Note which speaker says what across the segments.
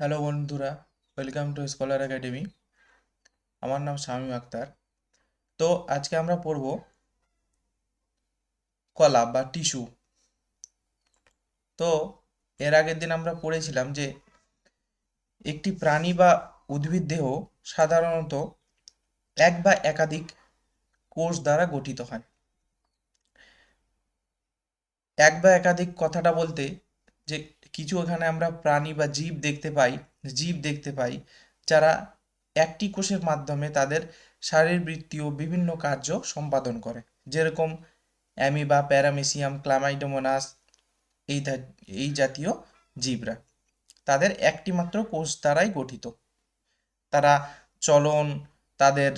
Speaker 1: Hello বন্ধুরা welcome to scholar academy আমার নাম শামীম আক্তার। তো আজকে আমরা পড়ব কলা বা টিস্যু। তো এর আগের দিন আমরা পড়েছিলাম যে একটি প্রাণী বা উদ্ভিদ দেহ সাধারণত এক বা একাধিক কোষ দ্বারা গঠিত হয়। এক বা একাধিক কথাটা বলতে যে কিছু এখানে আমরা প্রাণী বা জীব দেখতে পাই, জীব দেখতে পাই, যারা একটি কোষের মাধ্যমে তাদের শারীরবৃত্তীয় বিভিন্ন কার্য সম্পাদন করে। যেরকম অ্যামিবা, প্যারামেসিয়াম, ক্লামাইডোমোনাস, এই এই জাতীয় জীবরা। তাদের একটি মাত্র কোষ দ্বারাই গঠিত। তারা চলন, তাদের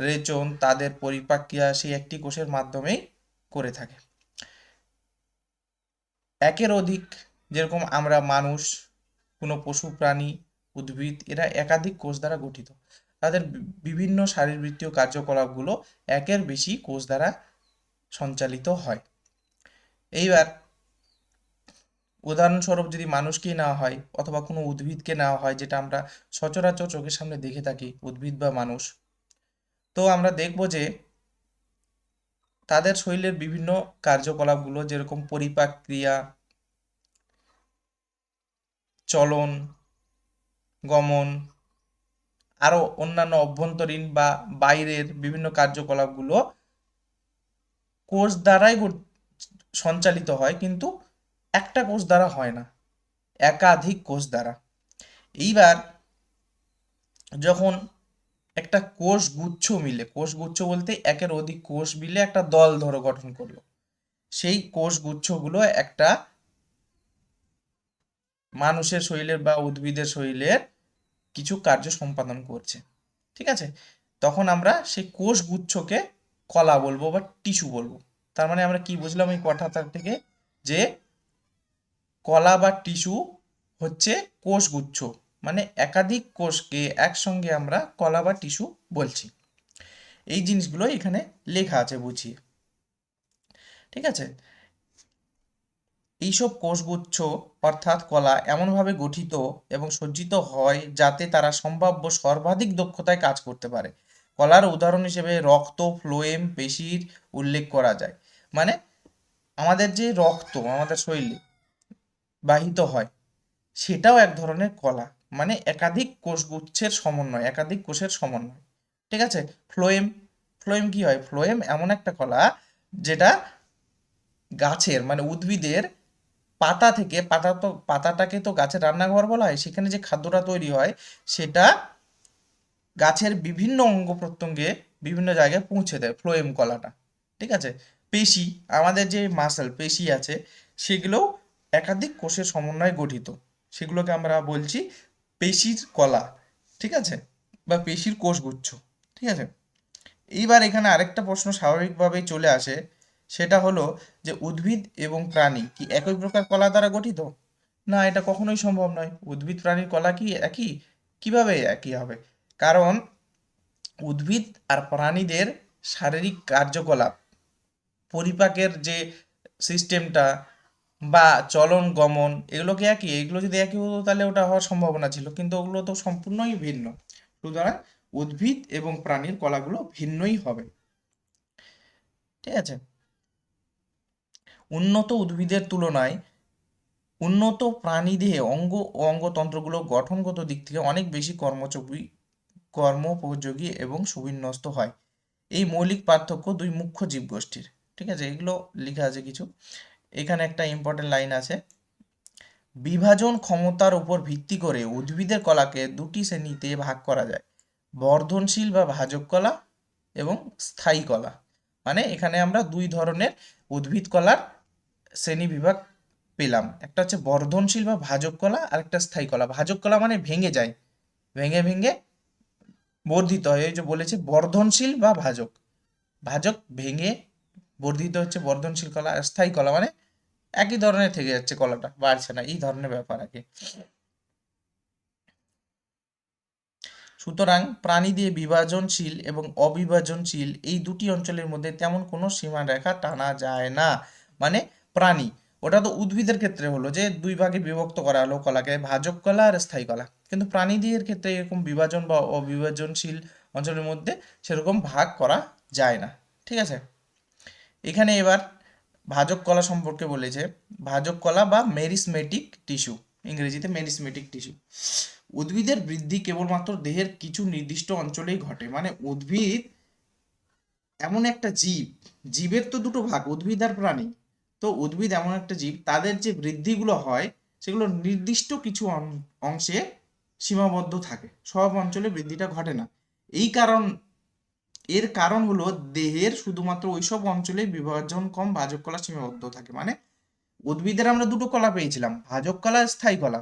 Speaker 1: রেচন, তাদের পরিপাক্রিয়া সেই একটি কোষের মাধ্যমেই করে থাকে। একের অধিক যেরকম আমরা মানুষ, কোনো পশু, প্রাণী, উদ্ভিদ, এরা একাধিক কোষ দ্বারা গঠিত। তাদের বিভিন্ন শারীরবৃত্তীয় কার্যকলাপগুলো একের বেশি কোষ দ্বারা সঞ্চালিত হয়। এইবার উদাহরণস্বরূপ যদি মানুষকেই নেওয়া হয় অথবা কোনো উদ্ভিদকে নেওয়া হয় যেটা আমরা সচরাচর চোখের সামনে দেখে থাকি, উদ্ভিদ বা মানুষ, তো আমরা দেখব যে তাদের শরীরের বিভিন্ন কার্যকলাপগুলো যেরকম পরিপাক ক্রিয়া চলন, গমন, আরও অন্যান্য অভ্যন্তরীণ বা বাইরের বিভিন্ন কার্যকলাপগুলো কোষ দ্বারাই সঞ্চালিত হয়, কিন্তু একটা কোষ দ্বারা হয় না, একাধিক কোষ দ্বারা। এইবার যখন একটা কোষ গুচ্ছ মিলে, কোষ গুচ্ছ বলতে একের অধিক কোষ মিলে একটা দল ধরো গঠন করল, সেই কোষ গুচ্ছগুলো একটা মানুষের শরীরের বা উদ্ভিদের শরীরের কিছু কার্য সম্পাদন করছে, ঠিক আছে? তখন আমরা সেই কোষ গুচ্ছকে কলা বলব বা টিস্যু বলব। তার মানে আমরা কি বুঝলাম এই কথাটা থেকে? যে কলা বা টিস্যু হচ্ছে কোষগুচ্ছ মানে একাধিক কোষকে একসঙ্গে আমরা কলা বা টিস্যু বলছি। এই জিনিসগুলো এখানে লেখা আছে বুঝিয়ে, ঠিক আছে? এইসব কোষগুচ্ছ অর্থাৎ কলা এমনভাবে গঠিত এবং সজ্জিত হয় যাতে তারা সম্ভাব্য সর্বাধিক দক্ষতায় কাজ করতে পারে। কলার উদাহরণ হিসেবে রক্ত, ফ্লোয়েম, পেশির উল্লেখ করা যায়। মানে আমাদের যে রক্ত, আমাদের শরীরে বাহিত হয়, সেটাও এক ধরনের কলা। মানে একাধিক কোষগুচ্ছের সমন্বয়, একাধিক কোষের সমন্বয়। ঠিক আছে? ফ্লোয়েম ফ্লোয়েম কি হয়? ফ্লোয়েম এমন একটা কলা যেটা গাছের মানে উদ্ভিদের পাতা থেকে, পাতা তো, পাতাটাকে তো গাছের রান্নাঘর বলা হয়, সেখানে যে খাদ্যটা তৈরি হয়, সেটা গাছের বিভিন্ন অঙ্গ প্রত্যঙ্গে বিভিন্ন জায়গায় পৌঁছে দেয় ফ্লোয়েম কলাটা, ঠিক আছে? পেশি, আমাদের যে মাসেল, পেশি আছে সেগুলোও একাধিক কোষের সমন্বয়ে গঠিত, সেগুলোকে আমরা বলছি পেশির কলা, ঠিক আছে? বা পেশির কোষগুচ্ছ, ঠিক আছে? এইবার এখানে আরেকটা প্রশ্ন স্বাভাবিকভাবেই চলে আসে সেটা হলো যে উদ্ভিদ এবং প্রাণী কি একই প্রকার কলা দ্বারা গঠিত? না, এটা কখনোই সম্ভব নয়। উদ্ভিদ, প্রাণীর কলা কি একই? কীভাবে একই হবে? কারণ উদ্ভিদ আর প্রাণীদের শারীরিক কার্যকলাপ, পরিপাকের যে সিস্টেমটা বা চলন গমন, এগুলো কি একই? এগুলো যদি একই হতো তাহলে ওটা হওয়ার সম্ভাবনা ছিল, কিন্তু ওগুলো তো সম্পূর্ণই ভিন্ন। সুতরাং উদ্ভিদ এবং প্রাণীর কলাগুলো ভিন্নই হবে। ঠিক আছে? উন্নত উদ্ভিদের তুলনায় উন্নত প্রাণীদেহে অঙ্গ ও অঙ্গতন্ত্রগুলো গঠনগত দিক থেকে অনেক বেশি কর্মযোগী, কর্মোপযোগী এবং সুবিন্যস্ত হয়। এই মৌলিক পার্থক্য দুই মুখ্য জীবগোষ্ঠীর। ঠিক আছে, এগুলো লেখা আছে কিছু। এখানে একটা ইম্পর্টেন্ট লাইন আছে। বিভাজন ক্ষমতার উপর ভিত্তি করে উদ্ভিদের কলাকে দুটি শ্রেণীতে ভাগ করা যায়। বর্ধনশীল বা ভাজক কলা এবং স্থায়ী কলা। মানে এখানে আমরা দুই ধরনের উদ্ভিদ কলার শ্রেণি বিভাগ পেলাম। একটা হচ্ছে বর্ধনশীল বা ভাজক কলা আর একটা স্থায়ী কলা। ভাজক কলা মানে ভেঙে যায়, ভেঙে ভেঙে বর্ধিত হয়। এই যে বলেছে, বর্ধনশীল বা ভাজক। ভাজক ভেঙে বর্ধিত হচ্ছে বর্ধনশীল কলা আর স্থায়ী কলা মানে একই ধরনের থেকে যাচ্ছে কলাটা, বাড়ছে না। এই ধরনের ব্যাপার কি। সুতরাং প্রাণী দিয়ে বিভাজনশীল এবং অবিভাজনশীল এই দুটি অঞ্চলের মধ্যে তেমন কোনো সীমারেখা টানা যায় না। মানে প্রাণী। ওটা তো উদ্ভিদের ক্ষেত্রে হলো যে দুই ভাগে বিভক্ত করা হলো কলাকে ভাজক কলা আর স্থায়ী কলা। কিন্তু প্রাণীদের ক্ষেত্রে এরকম বিভাজন বা অবিভাজনশীল অঞ্চলের মধ্যে সেরকম ভাগ করা যায় না। ঠিক আছে? এখানে এবার ভাজক কলা সম্পর্কে বলেছে ভাজক কলা বা মেরিসমেটিক টিস্যু, ইংরেজিতে মেরিসমেটিক টিস্যু। উদ্ভিদের বৃদ্ধি কেবলমাত্র দেহের কিছু নির্দিষ্ট অঞ্চলেই ঘটে। মানে উদ্ভিদ এমন একটা জীব, জীবের তো দুটো ভাগ, উদ্ভিদ আর প্রাণী। তো উদ্ভিদ এমন একটা জীব, তাদের যে বৃদ্ধিগুলো হয়, সেগুলো নির্দিষ্ট কিছু অংশে সীমাবদ্ধ থাকে। সব অঞ্চলে বৃদ্ধিটা ঘটে না। এই কারণ, এর কারণ হলো দেহের শুধুমাত্র ওইসব অঞ্চলে বিভাজন কম ভাজক কলা সীমাবদ্ধ থাকে। মানে উদ্ভিদের আমরা দুটো কলা পেয়েছিলাম ভাজক কলা স্থায়ী কলা।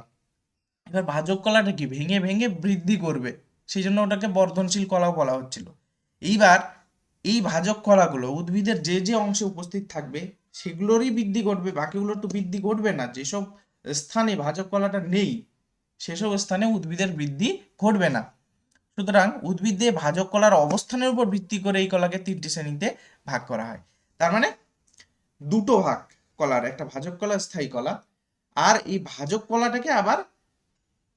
Speaker 1: এবার ভাজক কলাটা কি? ভেঙে ভেঙে বৃদ্ধি করবে। সেই জন্য ওটাকে বর্ধনশীল কলাও বলা হচ্ছিল। এইবার এই ভাজক কলাগুলো উদ্ভিদের যে যে অংশে উপস্থিত থাকবে সেগুলোরই বৃদ্ধি ঘটবে, বাকিগুলোর তো বৃদ্ধি ঘটবে না। যেসব স্থানে ভাজক কলাটা নেই, সেসব স্থানে উদ্ভিদের বৃদ্ধি ঘটবে না। সুতরাং উদ্ভিদে ভাজক কলার অবস্থানের উপর ভিত্তি করে এই কলাকে তিনটি শ্রেণীতে ভাগ করা হয়। তার মানে দুটো ভাগ কলার, একটা ভাজক কলা, স্থায়ী কলা। আর এই ভাজক কলাটাকে আবার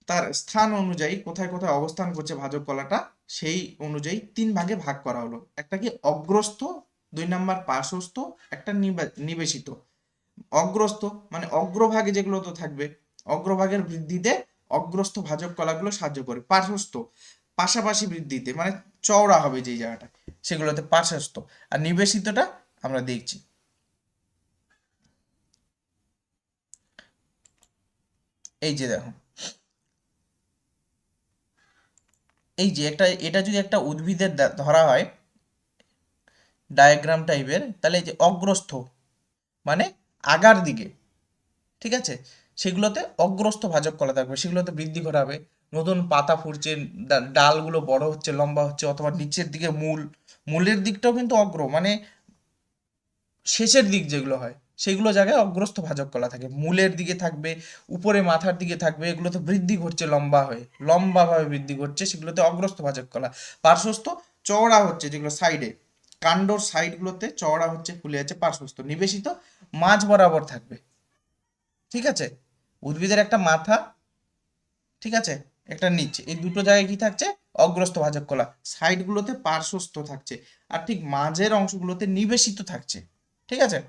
Speaker 1: তার স্থান অনুযায়ী কোথায় কোথায় অবস্থান করছে ভাজক কলাটা, সেই অনুযায়ী তিন ভাগে ভাগ করা হলো। একটা কি অগ্রস্থ দুই নাম্বার পার্শ্বস্থ, একটা নিবা- নিবেশিত। অগ্রস্থ মানে অগ্রভাগে যেগুলো তো থাকবে, অগ্রভাগের বৃদ্ধিতে অগ্রস্থ ভাজক কলাগুলো সাহায্য করে। পার্শ্বস্থ, পাশাপাশি বৃদ্ধিতে মানে চওড়া হবে যেই জায়গাটা, সেগুলোতে পার্শ্বস্থ। আর নিবেশিতটা আমরা দেখছি। এই যে দেখো। এই যে একটা, এটা যদি একটা উদ্ভিদের ধরা হয় ডায়াগ্রাম টাইপের তাহলে এই যে অগ্রস্থ মানে আগার দিকে, ঠিক আছে? সেগুলোতে অগ্রস্থ ভাজক কলা থাকবে, সেগুলোতে বৃদ্ধি ঘটাবে। নতুন পাতা ফুটছে ডালগুলো বড় হচ্ছে, লম্বা হচ্ছে, অথবা নিচের দিকে মূল, মূলের দিকটাও কিন্তু অগ্র মানে শেষের দিক যেগুলো হয়, সেগুলো জায়গায় অগ্রস্থ ভাজক কলা থাকে। মূলের দিকে থাকবে, উপরে মাথার দিকে থাকবে, এগুলোতে বৃদ্ধি ঘটছে লম্বা হয়ে, লম্বাভাবে বৃদ্ধি ঘটছে, সেগুলোতে অগ্রস্থ ভাজক কলা। পার্শ্বস্থ চওড়া হচ্ছে যেগুলো সাইডে কাণ্ডর সাইডগুলোতে চওড়া হচ্ছে, ফুলে আছে পার্শ্বস্থ। নিবেশিত মাঝ বরাবর থাকবে। ঠিক আছে? উদ্ভিদের একটা মাথা, ঠিক আছে? একটা নিচ। এই দুটো জায়গায় কি থাকছে? অগ্রস্থ ভাজক কলা। সাইডগুলোতে পার্শ্বস্থ থাকছে। আর ঠিক মাঝের অংশগুলোতে নিবেশিত থাকছে। ঠিক আছে?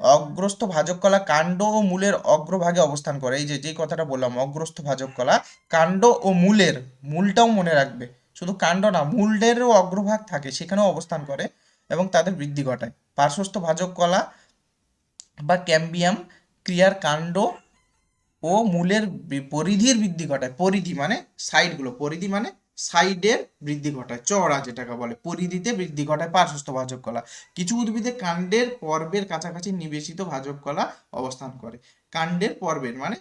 Speaker 1: অগ্রস্থ ভাজক কলা কাণ্ড ও মূলের অগ্রভাগে অবস্থান করে। এই যে যে কথাটা বললাম, অগ্রস্থ ভাজক কলা কাণ্ড ও মূলের, মূলটাও মনে রাখবে। শুধু কাণ্ড না মূলেরও অগ্রভাগ থাকে, সেখানেও অবস্থান করে এবং তাদের বৃদ্ধি ঘটায়। পার্শ্বস্থ ভাজক কলা বা ক্যাম্বিয়াম ক্রিয়ার কাণ্ড ও মূলের পরিধির বৃদ্ধি ঘটায়। পরিধি মানে সাইডগুলো, পরিধি মানে সাইডের বৃদ্ধি ঘটায়, চওড়া যেটাকে বলে। পরিধিতে বৃদ্ধি ঘটায় পার্শ্বস্থ ভাজক কলা কিছু উদ্ভিদে কাণ্ডের পর্বের কাছাকাছি নিবেশিত ভাজক কলা অবস্থান করে। কাণ্ডের পর্বের মানে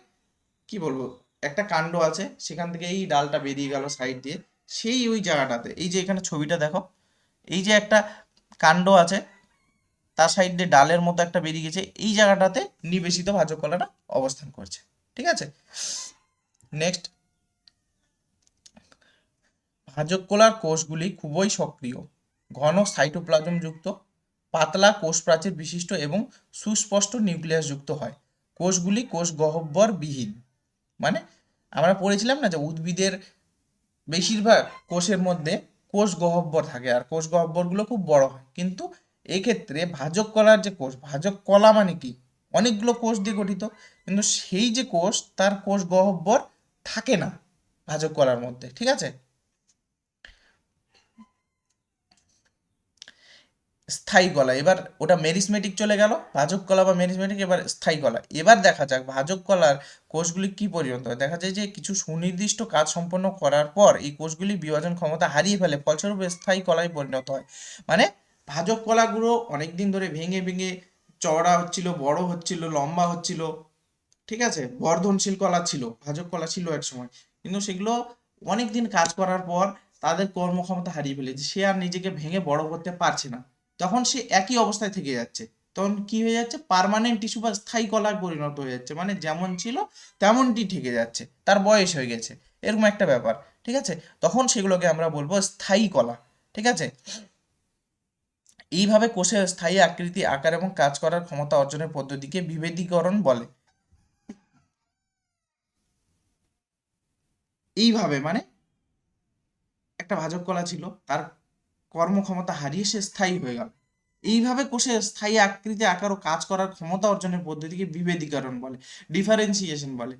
Speaker 1: কি বলব? একটা কাণ্ড আছে, সেখান থেকে এই ডালটা বেরিয়ে গেল সাইড দিয়ে। সেই ওই জায়গাটাতে, এই যে এখানে ছবিটা দেখো, এই যে একটা কাণ্ড আছে, তার সাইড দিয়ে ডালের মতো একটা বেরিয়ে গেছে, এই জায়গাটাতে নিবেশিত ভাজক কলাটা অবস্থান করছে, ঠিক আছে? নেক্সট ভাজক কলার কোষগুলি খুবই সক্রিয়, ঘন সাইটোপ্লাজম যুক্ত, পাতলা কোষ প্রাচীর বিশিষ্ট এবং সুস্পষ্ট নিউক্লিয়াস যুক্ত হয়। কোষগুলি কোষ গহ্বর বিহীন মানে আমরা পড়েছিলাম না যে উদ্ভিদের বেশিরভাগ কোষের মধ্যে কোষ গহ্বর থাকে আর কোষ গহ্বরগুলো খুব বড় হয়। কিন্তু এক্ষেত্রে ভাজক কলার যে কোষ, ভাজক কলা মানে কি? অনেকগুলো কোষ দিয়ে গঠিত। কিন্তু সেই যে কোষ, তার কোষ গহ্বর থাকে না ভাজক কলার মধ্যে, ঠিক আছে? স্থায়ী কলা এবার ওটা মেরিসমেটিক চলে গেল, ভাজক কলা বা মেরিসমেটিক, এবার স্থায়ী কলা এবার দেখা যাক ভাজক কলার কোষগুলি কি পরিণত হয়। দেখা যায় যে কিছু সুনির্দিষ্ট কাজ সম্পন্ন করার পর এই কোষগুলি বিভাজন ক্ষমতা হারিয়ে ফেলে, ফলস্বরূপ স্থায়ী কলায় পরিণত হয়। মানে ভাজক কলাগুলো অনেকদিন ধরে ভেঙে ভেঙে চওড়া হচ্ছিল, বড় হচ্ছিল, লম্বা হচ্ছিল, ঠিক আছে? বর্ধনশীল কলা ছিল, ভাজক কলা ছিল এক সময়। কিন্তু সেগুলো অনেকদিন কাজ করার পর তাদের কর্মক্ষমতা হারিয়ে ফেলেছে। সে আর নিজেকে ভেঙে বড় করতে পারছে না। তখন সে একই অবস্থায় থেকে যাচ্ছে। তখন কি হয়ে যাচ্ছে? পার্মানেন্ট টিস্যু বা স্থায়ী কলায় পরিণত হয়ে যাচ্ছে। মানে যেমন ছিল, তেমনটি থেকে যাচ্ছে। তার বয়স হয়ে গেছে। এরকম একটা ব্যাপার। ঠিক আছে? তখন সেগুলোকে আমরা বলব স্থায়ী কলা ঠিক আছে? এইভাবে কোষের স্থায়ী আকৃতি, আকার এবং কাজ করার ক্ষমতা অর্জনের পদ্ধতিকে বিভেদীকরণ বলে। এইভাবে মানে একটা ভাজক কলা ছিল। তার কর্মক্ষমতা হারিয়ে সে স্থায়ী হয়ে গেল। এইভাবে কোষের স্থায়ী আকৃতি আকার ও কাজ করার ক্ষমতা অর্জনের পদ্ধতিকে বিভেদীকরণ বলে ডিফারেন্সিয়েশন বলে।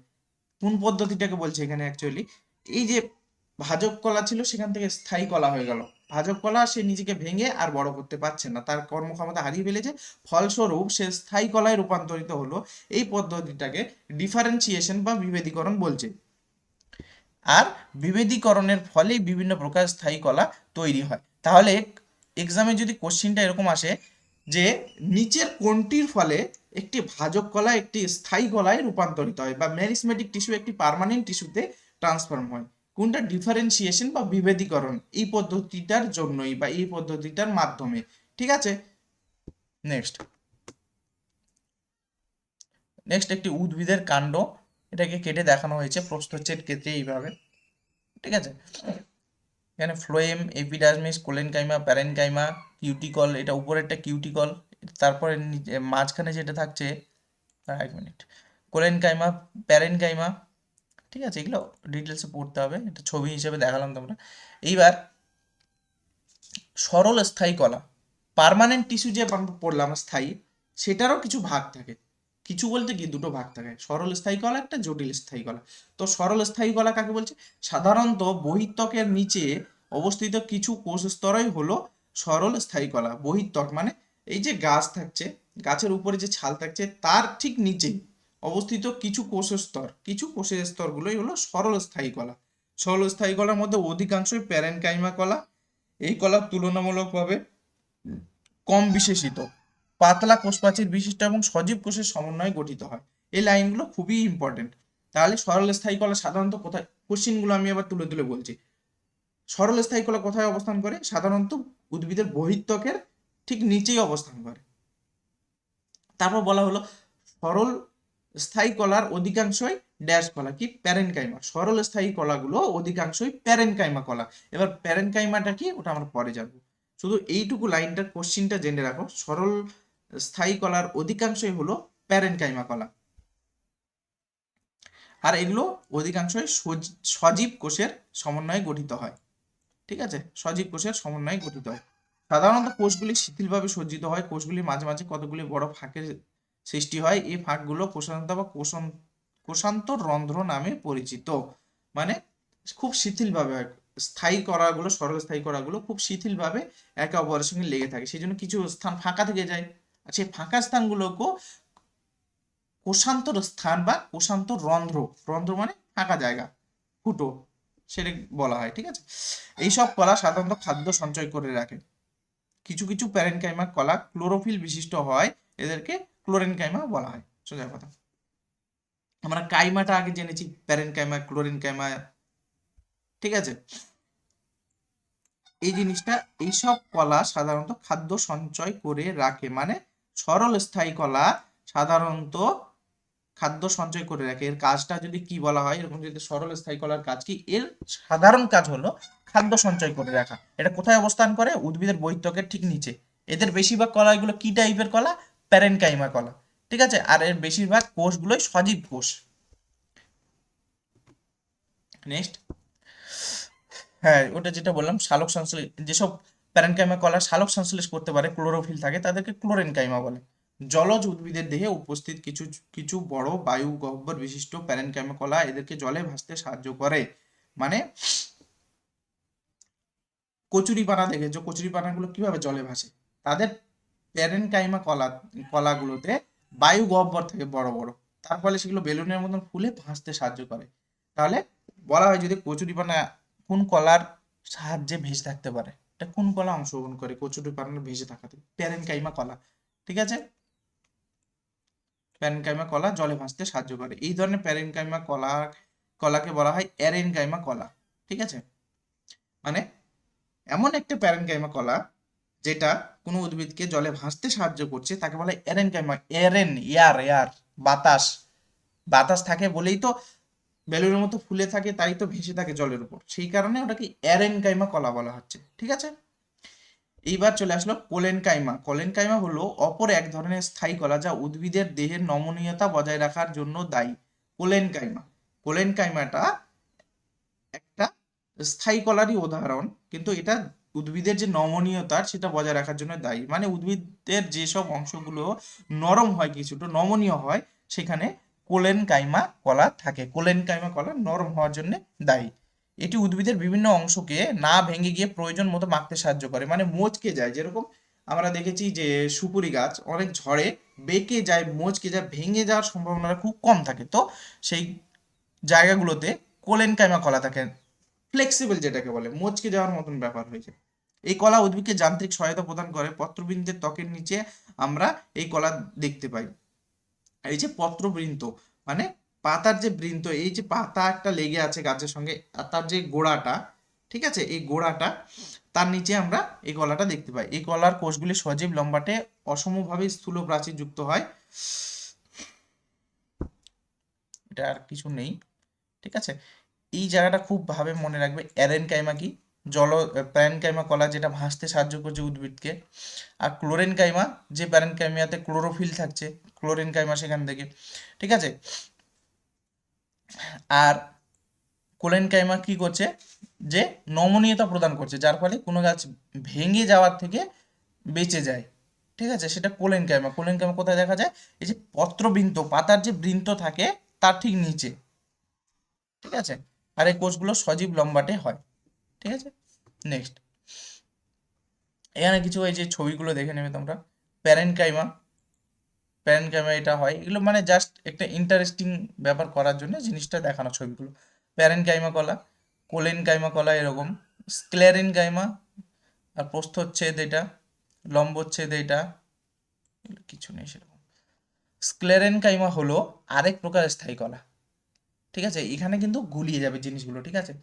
Speaker 1: কোন পদ্ধতিটাকে বলছে এখানে অ্যাকচুয়ালি এই যে ভাজক কলা ছিল, সেখান থেকে স্থায়ী কলা হয়ে গেল। ভাজক কলা সে নিজেকে ভেঙে আর বড় করতে পারছে না। তার কর্মক্ষমতা হারিয়ে ফেলেছে। ফলস্বরূপ সে স্থায়ী কলায় রূপান্তরিত হলো। এই পদ্ধতিটাকে ডিফারেন্সিয়েশন বা বিভেদীকরণ বলছে। আর বিভেদীকরণের ফলে বিভিন্ন প্রকার স্থায়ী কলা তৈরি হয়। তাহলে এক্সামে যদি কোশ্চিনটা এরকম আসে যে নিচের কোনটির ফলে একটি ভাজক কলা একটি স্থায়ী কলায় রূপান্তরিত হয় বা ম্যারিসমেটিক টিস্যু একটি পার্মানেন্ট টিস্যুতে ট্রান্সফর্ম হয়? কোনটা ডিফারেন্সিয়েশন বা বিভেদীকরণ? এই পদ্ধতিটার জন্যই বা এই পদ্ধতিটার মাধ্যমে। ঠিক আছে? নেক্সট নেক্সট একটি উদ্ভিদের কাণ্ড। এটাকে কেটে দেখানো হয়েছে। প্রস্থচ্ছেদ কেটে এইভাবে। ঠিক আছে? এখানে phloem, epidermis, collenchyma, parenchyma, cuticle, এটা উপরেরটা কিউটিকল, তারপরে মাঝখানে যেটা থাকছে এক মিনিট, কোলেনকাইমা, প্যারেনকাইমা, ঠিক আছে, এগুলো ডিটেলসে পড়তে হবে, এটা ছবি হিসেবে দেখালাম তোমরা। এইবার সরল স্থায়ী কলা পার্মানেন্ট টিস্যু যে পড়লাম, স্থায়ী, সেটারও কিছু ভাগ থাকে। কিছু বলতে কি দুটো ভাগ থাকে। সরল স্থায়ী কলা একটা, জটিল স্থায়ী কলা। তো সরল স্থায়ী কলা কাকে বলছে? সাধারণত বহিত্বকের নিচে অবস্থিত কিছু কোষ স্তরই হলো সরল স্থায়ী কলা। বহিত্বক মানে এই যে গাছ থাকছে, গাছের উপরে যে ছাল থাকছে, তার ঠিক নিচেই অবস্থিত কিছু কোষ স্তর। কিছু কোষের স্তরগুলোই হলো সরল স্থায়ী কলা। সরল স্থায়ী কলার মধ্যে অধিকাংশই প্যারেনকাইমা কলা। এই কলা তুলনামূলকভাবে কম বিশেষিত। পাতলা কোষপ্রাচীর বিশিষ্ট এবং সজীব কোষের সমন্বয়ে গঠিত হয়। এই লাইনগুলো খুবই ইম্পর্টেন্ট তাহলে সরল স্থায়ী কলা সাধারণত কোথায়? কোশ্চিনগুলো আমি আবার তুলে তুলে বলছি। সরল স্থায়ী কলা কোথায় অবস্থান করে? সাধারণত উদ্ভিদের বহিত্বকের ঠিক নিচেই অবস্থান করে। তারপর বলা হলো সরল স্থায়ী কলার অধিকাংশই ড্যাশ কলা কি? প্যারেনকাইমা। সরল স্থায়ী কলাগুলো অধিকাংশই প্যারেনকাইমা কলা। এবার প্যারেনকাইমাটা কি? ওটা আমরা পরে জানব। শুধু এইটুকু লাইনটার কোশ্চিনটা জেনে রাখো। সরল স্থায়ী কলার অধিকাংশই হলো প্যারেনকাইমা কলা। আর এগুলো অধিকাংশই সজ- সজীব কোষের সমন্বয়ে গঠিত হয়। ঠিক আছে? সজীব কোষের সমন্বয়ে গঠিত হয়। সাধারণত কোষগুলি শিথিলভাবে সজ্জিত হয়। কোষগুলি মাঝে মাঝে কতগুলি বড় ফাঁকের সৃষ্টি হয়। এই ফাঁকগুলো কোষান্ত বা কোষণ কোষান্তর রন্ধ্র নামে পরিচিত। মানে খুব শিথিলভাবে হয়। স্থায়ী করাগুলো সরল স্থায়ী করাগুলো খুব শিথিলভাবে একে অপরের সঙ্গে লেগে থাকে। সেই জন্য কিছু স্থান ফাঁকা থেকে যায়। আর সেই ফাঁকা স্থানগুলোকে কোষান্তর স্থান বা কোষান্তর রন্ধ্র রন্ধ্র মানে ফাঁকা জায়গা, ফুটো সেটা বলা হয়, ঠিক আছে? এইসব কলা সাধারণত খাদ্য সঞ্চয় করে রাখে। কিছু কিছু প্যারেনকাইমা কলা ক্লোরোফিল বিশিষ্ট হয়, এদেরকে ক্লোরেনকাইমা বলা হয়। সোজা কথা। আমরা কাইমাটা আগে জেনেছি, প্যারেনকাইমা, ক্লোরেনকাইমা, ঠিক আছে? এই জিনিসটা, এইসব কলা সাধারণত খাদ্য সঞ্চয় করে রাখে মানে সরল স্থায়ী কলা সাধারণত খাদ্য সঞ্চয় করে রাখে। এর কাজটা যদি কি বলা হয়? এরকম যদি সরল স্থায়ী কলার কাজ কি? এর সাধারণ কাজ হলো খাদ্য সঞ্চয় করে রাখা। এটা কোথায় অবস্থান করে? উদ্ভিদের বৈত্যকের ঠিক নিচে। এদের বেশিরভাগ কলা এগুলো কি টাইপের কলা? প্যারেনকাইমা কলা। ঠিক আছে? আর এর বেশিরভাগ কোষগুলোই সজীব কোষ। নেক্সট হ্যাঁ ওটা যেটা বললাম, শালক সংশ্লেষ যেসব প্যারেনকাইমা কলা শালক সংশ্লেষ করতে পারে, ক্লোরোফিল থাকে, তাদেরকে ক্লোরেনকাইমা বলে। জলজ উদ্ভিদের দেহে উপস্থিত কিছু কিছু বড় বায়ু গহ্বর বিশিষ্ট প্যারেনকাইমা কলা এদেরকে জলে ভাসতে সাহায্য করে। মানে কচুরি কচুরিপানা দেখেছ কচুরিপানাগুলো কীভাবে জলে ভাসে? তাদের প্যারেনকাইমা কলা, কলাগুলোতে বায়ু গহ্বর থাকে বড় বড়। তার ফলে সেগুলো বেলুনের মতন ফুলে ভাসতে সাহায্য করে। তাহলে বলা হয় যদি কচুরিপানা কোন কলার সাহায্যে ভেসে থাকতে পারে? এটা কোন কলা অংশগ্রহণ করে? কচুরিপানা ভেসে থাকাতে প্যারেনকাইমা কলা, ঠিক আছে? প্যারেনকাইমা কলা জলে ভাসতে সাহায্য করে। এই ধরনের প্যারেনকাইমা কলা, কলাকে বলা হয় অ্যারেনকাইমা কলা, ঠিক আছে? মানে এমন একটা প্যারেনকাইমা কলা যেটা কোনো উদ্ভিদকে জলে ভাসতে সাহায্য করছে, তাকে বলা হয় এরেনকাইমা এরেন এয়ার এয়ার বাতাস। বাতাস থাকে বলেই তো বেলুনের মতো ফুলে থাকে, তাই তো ভেসে থাকে জলের উপর। সেই কারণে ওটাকে অ্যারেনকাইমা কলা বলা হচ্ছে, ঠিক আছে? এইবার চলে আসলো কোলেনকাইমা। কোলেনকাইমা হলো অপর এক ধরনের স্থায়ী কলা যা উদ্ভিদের দেহের নমনীয়তা বজায় রাখার জন্য দায়ী। কোলেনকাইমা। কোলেনকাইমাটা একটা স্থায়ী কলারই উদাহরণ, কিন্তু এটা উদ্ভিদের যে নমনীয়তা সেটা বজায় রাখার জন্য দায়ী। মানে উদ্ভিদের যেসব অংশগুলো নরম হয়, কিছুটা নমনীয় হয়, সেখানে কোলেনকাইমা কলা থাকে। কোলেনকাইমা কলা নরম হওয়ার জন্য দায়ী। এটি উদ্ভিদের বিভিন্ন অংশকে না ভেঙে গিয়ে প্রয়োজন মতো মাখতে সাহায্য করে। মানে মোচকে যায়। যেরকম আমরা দেখেছি যে সুপুরি গাছ অনেক ঝড়ে বেঁকে যায়, মোচকে যায়, ভেঙে যাওয়ার সম্ভাবনাটা খুব কম থাকে। তো সেই জায়গাগুলোতে কোলেনকাইমা কলা থাকে। ফ্লেক্সিবল যেটাকে বলে, মোচকে যাওয়ার মতন ব্যাপার হয়েছে। এই কলা উদ্ভিদকে যান্ত্রিক সহায়তা প্রদান করে। পত্রবিন্দের ত্বকের নিচে আমরা এই কলা দেখতে পাই। এই যে পত্রবৃন্ত মানে পাতার যে বৃন্ত, এই যে পাতা একটা লেগে আছে গাছের সঙ্গে, আর তার যে গোড়াটা, ঠিক আছে? এই গোড়াটা, তার নিচে আমরা এই গলাটা দেখতে পাই। এই গলার কোষগুলি সজীব লম্বাটে অসমভাবে স্থূল প্রাচীর যুক্ত হয়। এটা আর কিছু নেই, ঠিক আছে? এই জায়গাটা খুব ভাবে মনে রাখবে অ্যারেনকাইমা কি জল প্যারেনকাইমা কলা যেটা ভাসতে সাহায্য করছে উদ্ভিদকে। আর ক্লোরেনকাইমা, যে প্যারেনকাইমাতে ক্লোরোফিল থাকছে, ক্লোরেনকাইমা সেখান থেকে, ঠিক আছে? আর কোলেনকাইমা কি করছে? যে নমনীয়তা প্রদান করছে, যার ফলে কোনো গাছ ভেঙে যাওয়ার থেকে বেঁচে যায়, ঠিক আছে? সেটা কোলেনকাইমা। কোলেনকাইমা কোথায় দেখা যায়? এই যে পত্রবৃন্ত, পাতার যে বৃন্ত থাকে, তার ঠিক নিচে, ঠিক আছে? আর এই কোষগুলো সজীব লম্বাটে হয়। ঠিক আছে? নেক্সট এখানে কিছু এই যে ছবিগুলো দেখে নেবে তোমরা। প্যারেনকাইমা। প্যারেনকাইমা এটা হয়। এগুলো মানে জাস্ট একটা ইন্টারেস্টিং ব্যাপার করার জন্য জিনিসটা দেখানো ছবিগুলো। প্যারেনকাইমা কলা, কোলেনকাইমা কলা এরকম। স্ক্লেরেনকাইমা, আর প্রস্থচ্ছেদ এটা, লম্বচ্ছেদ এটা, কিছু নেই সেরকম। স্ক্লেরেনকাইমা হলো আরেক প্রকার স্থায়ী কলা। ঠিক আছে? এখানে কিন্তু গুলিয়ে যাবে জিনিসগুলো, ঠিক আছে?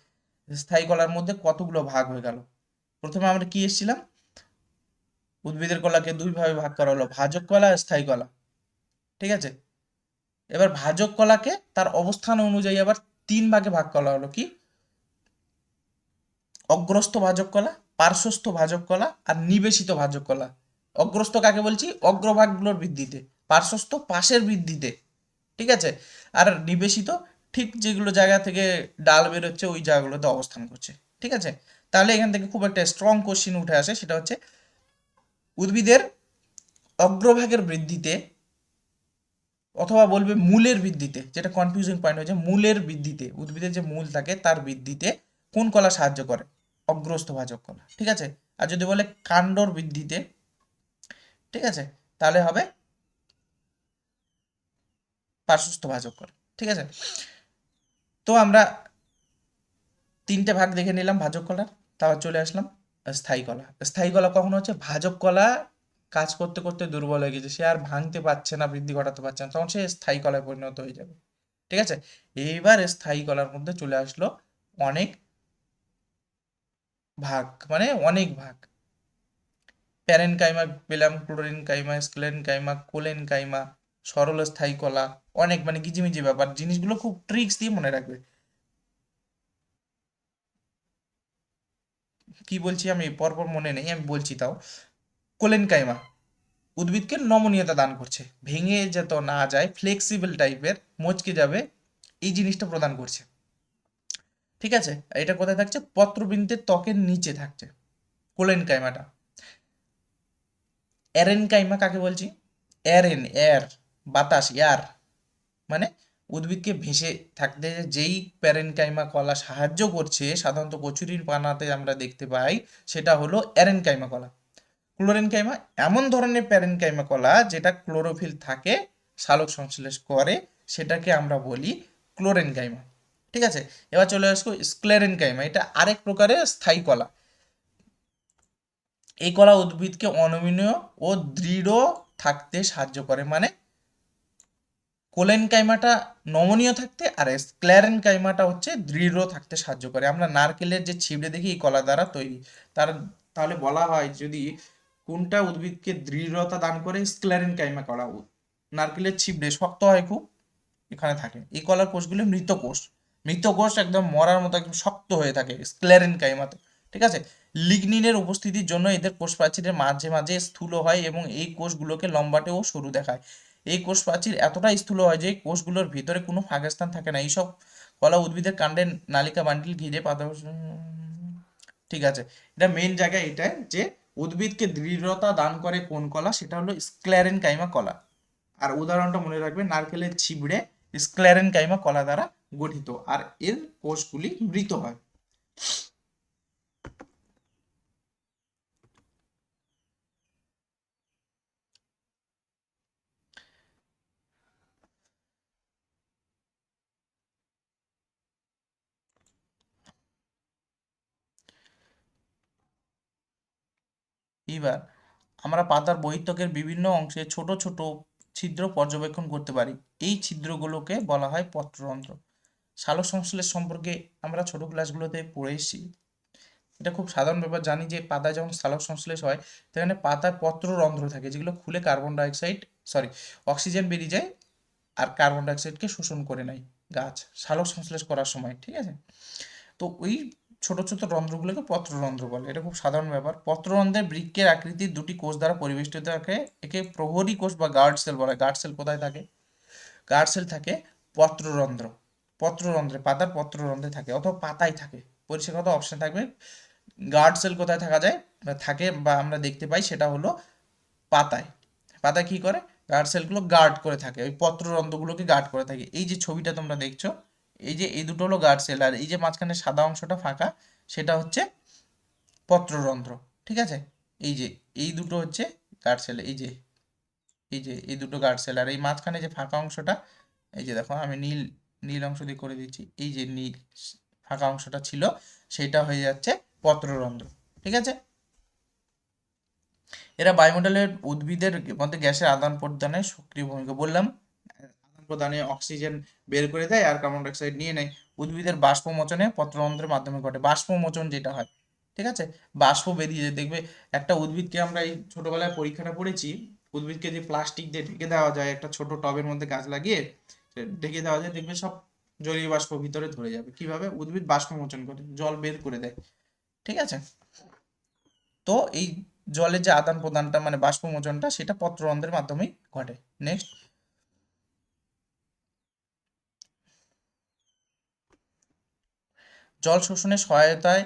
Speaker 1: স্থায়ী কলার মধ্যে কতগুলো ভাগ হয়ে গেল? প্রথমে আমরা কি এসেছিলাম? উদ্ভিদের কলাকে দুই ভাবে ভাগ করা হলো, ভাজক কলা স্থায়ী কলা। ঠিক আছে? এবার ভাজক কলাকে তার অবস্থান অনুযায়ী আবার তিন ভাগে ভাগ করা হলো কি? অগ্রস্থ ভাজক কলা, পার্শ্বস্থ ভাজক কলা আর নিবেশিত ভাজক কলা। অগ্রস্থ কাকে বলছি? অগ্রভাগগুলোর বৃদ্ধিতে, পার্শ্বস্থ পাশের বৃদ্ধিতে। ঠিক আছে? আর নিবেশিত ঠিক যেগুলো জায়গা থেকে ডাল বেরোচ্ছে, ওই জায়গাগুলোতে অবস্থান করছে। ঠিক আছে? তাহলে এখান থেকে খুব একটা স্ট্রং কোশ্চিন উঠে আসে, সেটা হচ্ছে উদ্ভিদের অগ্রভাগের বৃদ্ধিতে অথবা বলবে মূলের বৃদ্ধিতে, যেটা কনফিউজিং পয়েন্ট হয়েছে, মূলের বৃদ্ধিতে, উদ্ভিদের যে মূল থাকে তার বৃদ্ধিতে কোন কলা সাহায্য করে? অগ্রস্থ ভাজক কলা। ঠিক আছে? আর যদি বলে কাণ্ডর বৃদ্ধিতে, ঠিক আছে? তাহলে হবে পার্শ্বস্থ ভাজক কলা। ঠিক আছে? তো আমরা তিনটে ভাগ দেখে নিলাম ভাজক কলার, তারপর চলে আসলাম স্থায়ী কলা। স্থায়ী কলা কখন হচ্ছে? ভাজক কলা কাজ করতে করতে দুর্বল হয়ে গেছে, সে আর ভাঙতে পারছে না, বৃদ্ধি ঘটাতে পারছে না, তখন সে স্থায়ী কলায় পরিণত হয়ে যাবে। ঠিক আছে? এইবার স্থায়ী কলার মধ্যে চলে আসলো অনেক ভাগ মানে অনেক ভাগ। প্যারেন কাইমা পেলাম chlorenchyma sclerenchyma collenchyma সরল, স্থায়ী কলা, অনেক মানে গিজিমিজি ব্যাপার, জিনিসগুলো খুব ট্রিক্স দিয়ে মনে রাখবে। কি বলছি আমি? পরপর মনে নেই, আমি বলছি তাও। কোলেন কাইমা উদ্ভিদকে নমনীয়তা দান করছে। ভেঙে যত না যায় ফ্লেক্সিবল টাইপের মচকে যাবে, এই জিনিসটা প্রদান করছে। ঠিক আছে? এটা কোথায় থাকছে? পত্রবৃন্তের ত্বকের নিচে থাকছে কোলেন কাইমাটা অ্যারেন কাইমা কাকে বলছি? অ্যারেন এয়ার বাতাস এয়ার মানে উদ্ভিদকে ভেসে থাকতে যেই প্যারেনকাইমা কলা সাহায্য করছে, সাধারণত কচুরির পানাতে আমরা দেখতে পাই, সেটা হলো অ্যারেনকাইমা কলা। ক্লোরেনকাইমা এমন ধরনের প্যারেনকাইমা কলা যেটা ক্লোরোফিল থাকে সালোক সংশ্লেষ করে, সেটাকে আমরা বলি ক্লোরেনকাইমা। ঠিক আছে? এবার চলে আসব স্ক্লেরেনকাইমা, এটা আরেক প্রকারের স্থায়ী কলা। এই কলা উদ্ভিদকে অনমনীয় ও দৃঢ় থাকতে সাহায্য করে মানে কোলেন কাইমাটা নমনীয় থাকতে আর স্ক্ল্যারেন কাইমাটা হচ্ছে দৃঢ় থাকতে সাহায্য করে। আমরা নারকেলের যে ছিবড়ে দেখি, এই কলা দ্বারা তৈরি। তার, তাহলে বলা হয় যদি কোনটা উদ্ভিদকে দৃঢ়তা দান করে স্ক্ল্যারেন কাইমা করা নারকেলের ছিবড়ে শক্ত হয় খুব, এখানে থাকে। এই কলার কোষগুলো মৃত কোষ। মৃত কোষ একদম মরার মতো একদম শক্ত হয়ে থাকে স্ক্ল্যারেন কাইমাতে ঠিক আছে? লিগনিনের উপস্থিতির জন্য এদের কোষ প্রাচীরের মাঝে মাঝে স্থূল হয় এবং এই কোষগুলোকে লম্বাটে ও সরু দেখায়। এই কোষ প্রাচীর এতটাই স্থূল হয় যে কোষগুলোর ভিতরে কোনো ফাঁকস্থান থাকে না। এইসব কলা উদ্ভিদের কাণ্ডের নালিকা বান্ডিল ঘিরে পাতা ঠিক আছে। এটা মেন জায়গা এটাই যে উদ্ভিদকে দৃঢ়তা দান করে কোন কলা? সেটা হলো স্ক্ল্যারেন কাইমা কলা। আর উদাহরণটা মনে রাখবে নারকেলের ছিবড়ে স্ক্ল্যারেন কাইমা কলা দ্বারা গঠিত। আর এর কোষগুলি মৃত হয়। এবার আমরা পাতার বহিত্বকের বিভিন্ন অংশে ছোট ছোট ছিদ্র পর্যবেক্ষণ করতে পারি। এই ছিদ্রগুলোকে বলা হয় পত্ররন্ধ্র। সালোক সংশ্লেষ সম্পর্কে আমরা ছোট ক্লাসগুলোতে পড়ে এসেছি। এটা খুব সাধারণ ব্যাপার, জানি যে পাতায় যখন সালোক সংশ্লেষ হয়, সেখানে পাতায় পত্ররন্ধ্র থাকে, যেগুলো খুলে কার্বন ডাইঅক্সাইড সরি অক্সিজেন বেরিয়ে যায় আর কার্বন ডাইঅক্সাইডকে শোষণ করে নেয় গাছ, সালোক সংশ্লেষ করার সময়, ঠিক আছে? তো ওই ছোট ছোট রন্ধ্রগুলোকে পত্ররন্ধ্র বলে। এটা খুব সাধারণ ব্যাপার। পত্ররন্ধ্রের বৃক্কের আকৃতির দুটি কোষ দ্বারা পরিবেষ্টিত থাকে। একে প্রহরী কোষ বা গার্ড সেল বলা। গার্ড সেল কোথায় থাকে? গার্ড সেল থাকে পত্ররন্ধ্র। পত্ররন্ধ্রে, পাতার পত্ররন্ধ্রে থাকে অথবা পাতায় থাকে। পরিষ্কার অপশন থাকবে গার্ড সেল কোথায় থাকা যায়? থাকে বা আমরা দেখতে পাই সেটা হলো পাতায়। পাতায় কি করে? গার্ড সেলগুলো গার্ড করে থাকে। ওই পত্ররন্ধ্রগুলোকে গার্ড করে থাকে। এই যে ছবিটা তোমরা দেখছ এই যে এই দুটো হলো গার্ড সেল আর এই যে মাঝখানে সাদা অংশটা ফাঁকা, সেটা হচ্ছে পত্ররন্ধ্র, ঠিক আছে? এই যে, এই দুটো হচ্ছে গার্ড সেল এই যে এই যে, এই দুটো গার্ড সেল আর এই মাঝখানে যে ফাঁকা অংশটা, এই যে দেখো, আমি নীল নীল অংশ দিয়ে করে দিচ্ছি, এই যে নীল ফাঁকা অংশটা ছিল, সেটা হয়ে যাচ্ছে পত্ররন্ধ্র, ঠিক আছে? এরা বায়ুমণ্ডলের উদ্ভিদের মধ্যে গ্যাসের আদান প্রদানে সক্রিয় ভূমিকা, বললাম প্রদানে অক্সিজেন বের করে দেয় আর কার্বন ডাইঅক্সাইড নিয়ে নেয়। উদ্ভিদের বাষ্পমোচনে পত্ররন্ধ্রের মাধ্যমে ঘটে। বাষ্পমোচন যেটা হয়, ঠিক আছে? বাষ্প বেরিয়ে যায়। দেখবে একটা উদ্ভিদকে আমরা এই ছোটবেলায় পরীক্ষাটা পড়েছি উদ্ভিদকে যে প্লাস্টিক দিয়ে ঢেকে দেওয়া যায়, একটা ছোট টবের মধ্যে গাছ লাগিয়ে ঢেকে দেওয়া যায়, দেখবে সব জলীয় বাষ্প ভিতরে ধরে যাবে। কীভাবে? উদ্ভিদ বাষ্পমোচন করে, জল বের করে দেয়। ঠিক আছে? তো এই জলের যে আদান প্রদানটা মানে বাষ্পমোচনটা, সেটা পত্ররন্ধ্রের মাধ্যমেই ঘটে। নেক্সট জল শোষণের সহায়তায়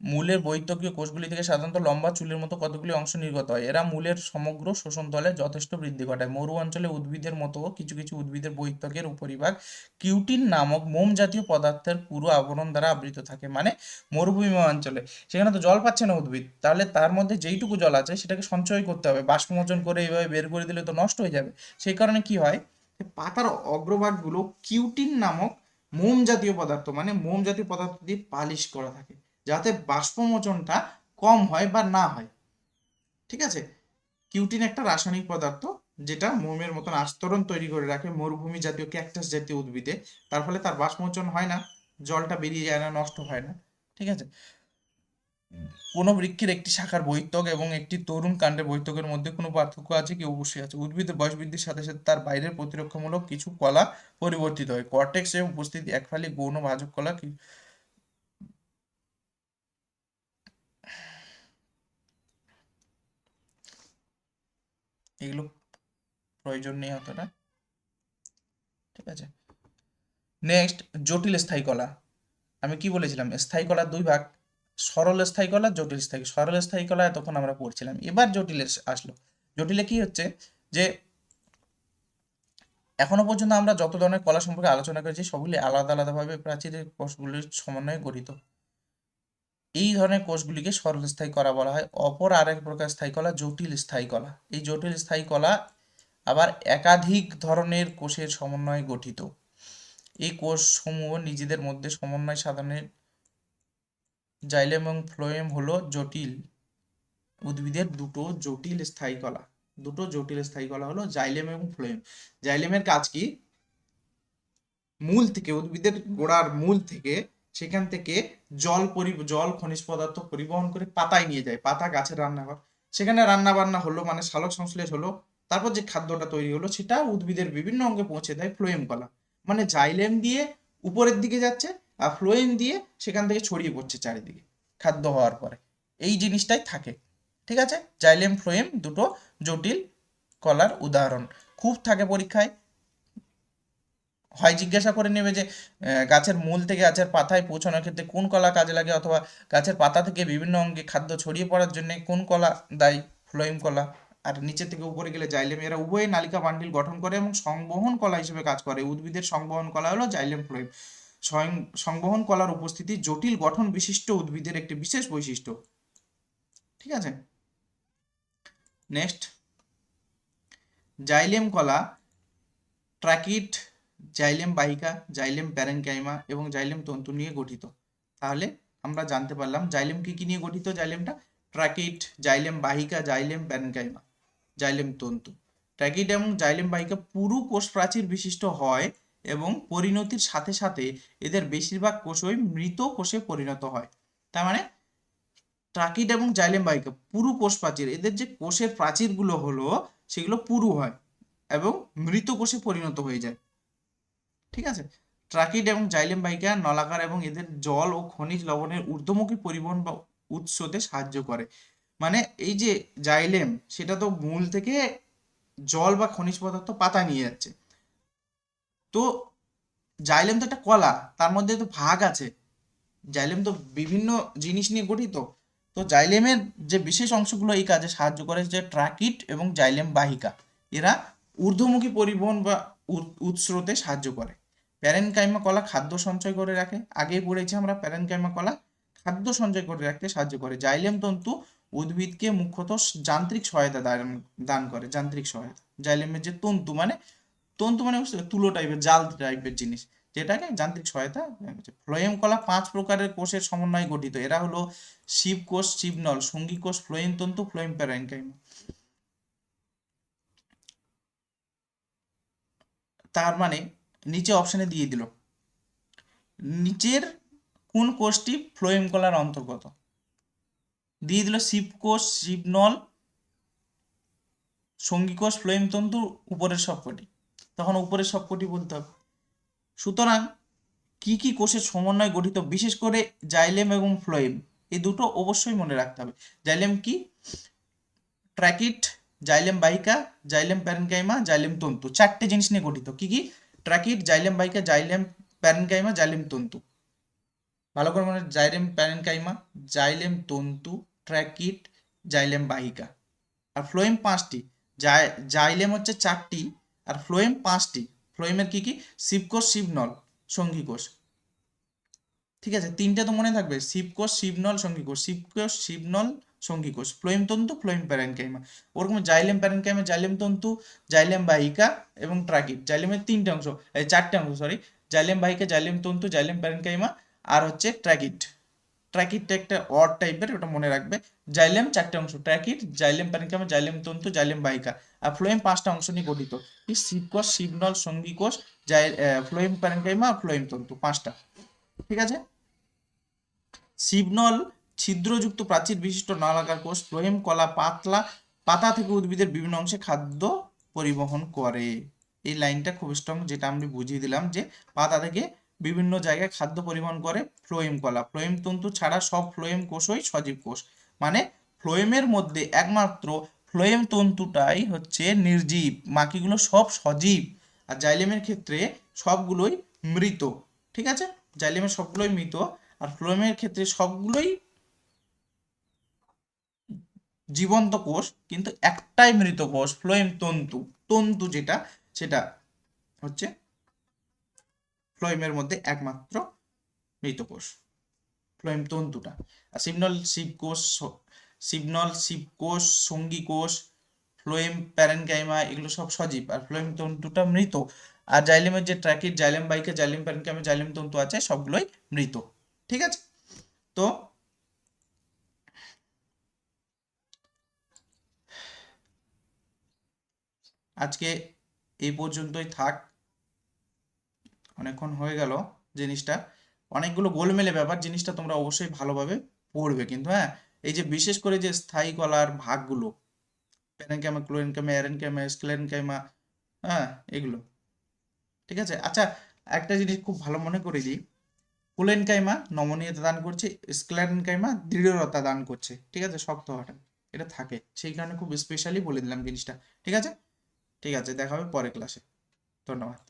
Speaker 1: মূলের বৈতকীয় কোষগুলি থেকে সাধারণত লম্বা চুলের মতো কতগুলি অংশ নির্গত হয়? এরা মূলের সমগ্র শোষণ তলে যথেষ্ট বৃদ্ধি ঘটায়। মরু অঞ্চলে উদ্ভিদের মতো কিছু কিছু উদ্ভিদের বৈতকের উপরিভাগ কিউটিন নামক মোম জাতীয় পদার্থের পুরো আবরণ দ্বারা আবৃত থাকে মানে মরুভূমি অঞ্চলে। সেখানে তো জল পাচ্ছে না উদ্ভিদ। তাহলে তার মধ্যে যেইটুকু জল আছে সেটাকে সঞ্চয় করতে হবে। বাষ্পমোচন করে এইভাবে বের করে দিলে তো নষ্ট হয়ে যাবে। সেই কারণে কি হয়? পাতার অগ্রভাগগুলো কিউটিন নামক মোম জাতীয় পদার্থ মানে মোম জাতীয় পদার্থ দিয়ে পালিশ করা থাকে, যাতে বাষ্পমোচনটা কম হয় বা না হয়। ঠিক আছে? কিউটিন একটা রাসায়নিক পদার্থ, যেটা মোমের মতন আস্তরণ তৈরি করে রাখে মরুভূমি জাতীয় ক্যাকটাস জাতীয় উদ্ভিদে। তার ফলে তার বাষ্পমোচন হয় না, জলটা বেরিয়ে যায় না, নষ্ট হয় না। ঠিক আছে? কোনো বৃক্ষের একটি শাখার বৈতক এবং একটি তরুণ কাণ্ডের বৈতকের মধ্যে কোনো পার্থক্য আছে কি? অবশ্যই আছে। উদ্ভিদের বয়স বৃদ্ধির সাথে সাথে তার বাইরের প্রতিরক্ষামূলক কিছু কলা পরিবর্তিত হয়। কর্টেক্স এবং উপস্থিতি, একফালি গৌণ ভাজক কলা কি? এগুলো প্রয়োজন নেই অতটা। ঠিক আছে। নেক্সট জটিল স্থায়ী কলা। আমি কি বলেছিলাম? স্থায়ী কলার দুই ভাগ সরল স্থায়ী কলা জটিল স্থায়ী সরল স্থায়ী কলা তখন আমরা পড়ছিলাম। এবার জটিলে আসলো। জটিলে কি হচ্ছে যে, এখনও পর্যন্ত আমরা যত ধরনের কলা সম্পর্কে আলোচনা করেছি, সবগুলি আলাদা আলাদাভাবে প্রাচীরের কোষগুলির সমন্বয়ে গঠিত। এই ধরনের কোষগুলিকে সরল স্থায়ী কলা বলা হয়। অপর আরেক প্রকার স্থায়ী কলা জটিল স্থায়ী কলা এই জটিল স্থায়ী কলা আবার একাধিক ধরনের কোষের সমন্বয়ে গঠিত। এই কোষ সমূহ নিজেদের মধ্যে সমন্বয় সাধনের জাইলেম এবং ফ্লোয়েম হলো জটিল উদ্ভিদের দুটো জটিল স্থায়ী কলা। দুটো জটিল স্থায়ী কলা হলো জাইলেম এবং ফ্লোয়েম। জাইলেমের কাজ কি? মূল থেকে, উদ্ভিদের গোড়ার মূল থেকে সেখান থেকে জল পরি, জল, খনিজ পদার্থ পরিবহন করে পাতায় নিয়ে যায়, পাতা গাছের রান্নাঘর। সেখানে রান্না বান্না হলো মানে সালোক সংশ্লেষ হলো, তারপর যে খাদ্যটা তৈরি হলো সেটা উদ্ভিদের বিভিন্ন অঙ্গে পৌঁছে দেয় ফ্লোয়েম কলা। মানে জাইলেম দিয়ে উপরের দিকে যাচ্ছে ফ্লোয়েম দিয়ে সেখান থেকে ছড়িয়ে পড়ছে চারিদিকে, খাদ্য হওয়ার পরে। এই জিনিসটাই থাকে, ঠিক আছে? জাইলেম ফ্লোয়েম দুটো জটিল কলার উদাহরণ। খুব থাকে পরীক্ষায়। হয় জিজ্ঞাসা করে নেবে যে গাছের মূল থেকে গাছের পাতায় পৌঁছানোর ক্ষেত্রে কোন কলা কাজে লাগে অথবা গাছের পাতা থেকে বিভিন্ন অঙ্গে খাদ্য ছড়িয়ে পড়ার জন্য কোন কলা দায়ী ফ্লোয়েম কলা? আর নিচে থেকে উপরে গেলে জাইলেম, এরা উভয়ে নালিকা বান্ডিল গঠন করে এবং সংবহন কলা হিসেবে কাজ করে। উদ্ভিদের সংবহন কলা হলো জাইলেম ফ্লোয়েম স্বয়ং সংবহন কলার উপস্থিতি জটিল গঠন বিশিষ্ট উদ্ভিদের একটি বিশেষ বৈশিষ্ট্য। ঠিক আছে? নেক্সট জাইলেম কলা, ট্রাকিট, জাইলেম বাহিকা, জাইলেম প্যারেনকাইমা এবং জাইলেম তন্তু নিয়ে গঠিত। তাহলে আমরা জানতে পারলাম জাইলেম কি কি নিয়ে গঠিত জাইলেমটা? ট্রাকিট, জাইলেম বাহিকা, জাইলেম প্যারেনকাইমা, জাইলেম তন্তু। ট্রাকিট এবং জাইলেম বাহিকা পুরু কোষ প্রাচীর বিশিষ্ট হয় এবং পরিণতির সাথে সাথে এদের বেশিরভাগ কোষই মৃত কোষে পরিণত হয়। তার মানে ট্রাকিড এবং জাইলেম বাহিকা পুরু কোষ প্রাচীর, এদের যে কোষের প্রাচীরগুলো হলো, সেগুলো পুরু হয় এবং মৃত কোষে পরিণত হয়ে যায়। ঠিক আছে? ট্রাকিড এবং জাইলেম বাহিকা নলাকার এবং এদের জল ও খনিজ লবণের ঊর্ধ্বমুখী পরিবহন বা উৎসতে সাহায্য করে। মানে এই যে জাইলেম, সেটা তো মূল থেকে জল বা খনিজ পদার্থ পাতা নিয়ে যাচ্ছে। তো জাইলেম তো একটা কলা, তার মধ্যে তো ভাগ আছে। জাইলেম তো বিভিন্ন জিনিস নিয়ে গঠিত। তো জাইলেমের যে বিশেষ অংশগুলো এই কাজে সাহায্য করে যে ট্রাকিট এবং জাইলেম বাহিকা, এরা ঊর্ধ্বমুখী পরিবহন বা উৎস্রোতে সাহায্য করে। প্যারেনকাইমা কলা খাদ্য সঞ্চয় করে রাখে। আগে পড়েছি আমরা, প্যারেনকাইমা কলা খাদ্য সঞ্চয় করে রাখতে সাহায্য করে। জাইলেম তন্তু উদ্ভিদকে মুখ্যত যান্ত্রিক সহায়তা দান করে, যান্ত্রিক সহায়তা। জাইলেমের যে তন্তু মানে তন্তু মানে বুঝতে তুলো টাইপের জাল টাইপের জিনিস। যেটাকে যান্ত্রিক সহায়তা ফ্লোয়েম কলা পাঁচ প্রকারের কোষের সমন্বয়ে গঠিত। এরা হলো শিব কোষ শিবনল সঙ্গী কোষ, ফ্লোয়েম তন্তু, ফ্লোয়েম প্যারেনকাইমা তার মানে নিচে অপশনে দিয়ে দিল। নিচের কোন কোষটি ফ্লোয়েম কলার অন্তর্গত? দিয়ে দিল শিবকোষ শিবনল সঙ্গী কোষ, ফ্লোয়েম তন্তু, উপরের সবকটি। তখন উপরের সবকটি বলতে হবে। সুতরাং কি কি কোষের সমন্বয়ে গঠিত, বিশেষ করে জাইলেম এবং ফ্লোয়েম, এই দুটো অবশ্যই মনে রাখতে হবে। জাইলেম কি? ট্র্যাকিট জাইলেম বাহিকা জাইলেম প্যারেনকাইমা, জাইলেম তন্তু, চারটে জিনিস নিয়ে গঠিত। কি কি? ট্র্যাকিট জাইলেম বাইকা, জাইলেম প্যারেনকাইমা, জাইলেম তন্তু। ভালো করে মনে জাইলেম প্যারেনকাইমা, জাইলেম তন্তু ট্র্যাকিট জাইলেম বাহিকা আর ফ্লোয়েম পাঁচটি। জাই- জাইলেম হচ্ছে চারটি আর ফ্লোয়েম পাঁচটি। ফ্লোয়েমের কি কি? শিবকোষ শিবনল সঙ্গীকোষ ঠিক আছে? তিনটে তো মনে থাকবে। শিবকোষ শিবনল সঙ্গী কোষ। শিবকোষ শিবনল সঙ্গী কোষ। ফ্লোয়েম তন্তু, ফ্লোয়েম প্যারেনকাইমা। ওরকম জাইলেম প্যারেনকাইমা, জাইলেম তন্তু, জাইলেম বাহিকা এবং ট্রাকিট জাইলেমের তিনটে অংশ, এই চারটে অংশ সরি জাইলেম বাহিকা, জাইলেম তন্তু, জাইলেম প্যারেনকাইমা আর হচ্ছে ট্র্যাকিট ট্র্যাকিটটা একটা অড টাইপের, ওটা মনে রাখবে। জাইলেম চারটে অংশ ট্র্যাকিট জাইলেম প্যারেনকাইমা জাইলেম তন্তু, জাইলেম বাহিকা আর ফ্লোয়েম পাঁচটা অংশ নিয়ে গঠিত। এই শিবকোষ শিবনল সঙ্গী কোষ, জাই ফ্লোয়েম প্যারেনকাইমা আর ফ্লোয়েম তন্তু, পাঁচটা। ঠিক আছে? শিবনল ছিদ্রযুক্ত প্রাচীর বিশিষ্ট নলাকার কোষ ফ্লোয়েম কলা পাতলা, পাতা থেকে উদ্ভিদের বিভিন্ন অংশে খাদ্য পরিবহন করে। এই লাইনটা খুব স্ট্রং যেটা আমি বুঝিয়ে দিলাম যে পাতা থেকে বিভিন্ন জায়গায় খাদ্য পরিবহন করে ফ্লোয়েম কলা। ফ্লোয়েম তন্তু ছাড়া সব ফ্লোয়েম কোষই সজীব কোষ। মানে ফ্লোয়েমের মধ্যে একমাত্র ফ্লোয়েম তন্তুটাই হচ্ছে নির্জীব। বাকিগুলো সব সজীব। আর জাইলেমের ক্ষেত্রে সবগুলোই মৃত। ঠিক আছে? জাইলেমের সবগুলোই মৃত। আর ফ্লোয়েমের ক্ষেত্রে সবগুলোই জীবন্ত কোষ, কিন্তু একটাই মৃত কোষ ফ্লোয়েম তন্তু। তন্তু যেটা, সেটা হচ্ছে ফ্লোয়েমের মধ্যে একমাত্র মৃত কোষ। ফ্লোয়েম তন্তুটা আর সিমনল শিবকোষ স- সিমনল শিবকোষ সঙ্গী কোষ ফ্লোয়েম প্যারেনকাইমা এগুলো সব সজীব। আর ফ্লোয়েম তন্তুটা মৃত। আর জাইলেমের যে ট্র্যাকিট জাইলেম বাইকে, জাইলেম প্যারেনকাইমা, জাইলেম তন্তু আছে, সবগুলোই মৃত। ঠিক আছে? তো আজকে এই পর্যন্তই থাক। অনেকক্ষণ হয়ে গেল জিনিসটা। অনেকগুলো গোলমেলে ব্যাপার, জিনিসটা তোমরা অবশ্যই ভালোভাবে পড়বে। কিন্তু হ্যাঁ এই যে বিশেষ করে যে স্থায়ী কলার ভাগগুলো প্যারেনকাইমা ক্লোরেনকাইমা, অ্যারেনকাইমা স্ক্লেরেনকাইমা হ্যাঁ এগুলো। ঠিক আছে? আচ্ছা একটা জিনিস খুব ভালো মনে করে দিই। কুলেনকাইমা নমনীয়তা দান করছে, স্ক্লেনকাইমা দৃঢ়তা দান করছে। ঠিক আছে? শক্ত হওয়াটা। এটা থাকে। সেই কারণে খুব স্পেশালি বলে দিলাম জিনিসটা। ঠিক আছে? ঠিক আছে, দেখা হবে পরের ক্লাসে ধন্যবাদ।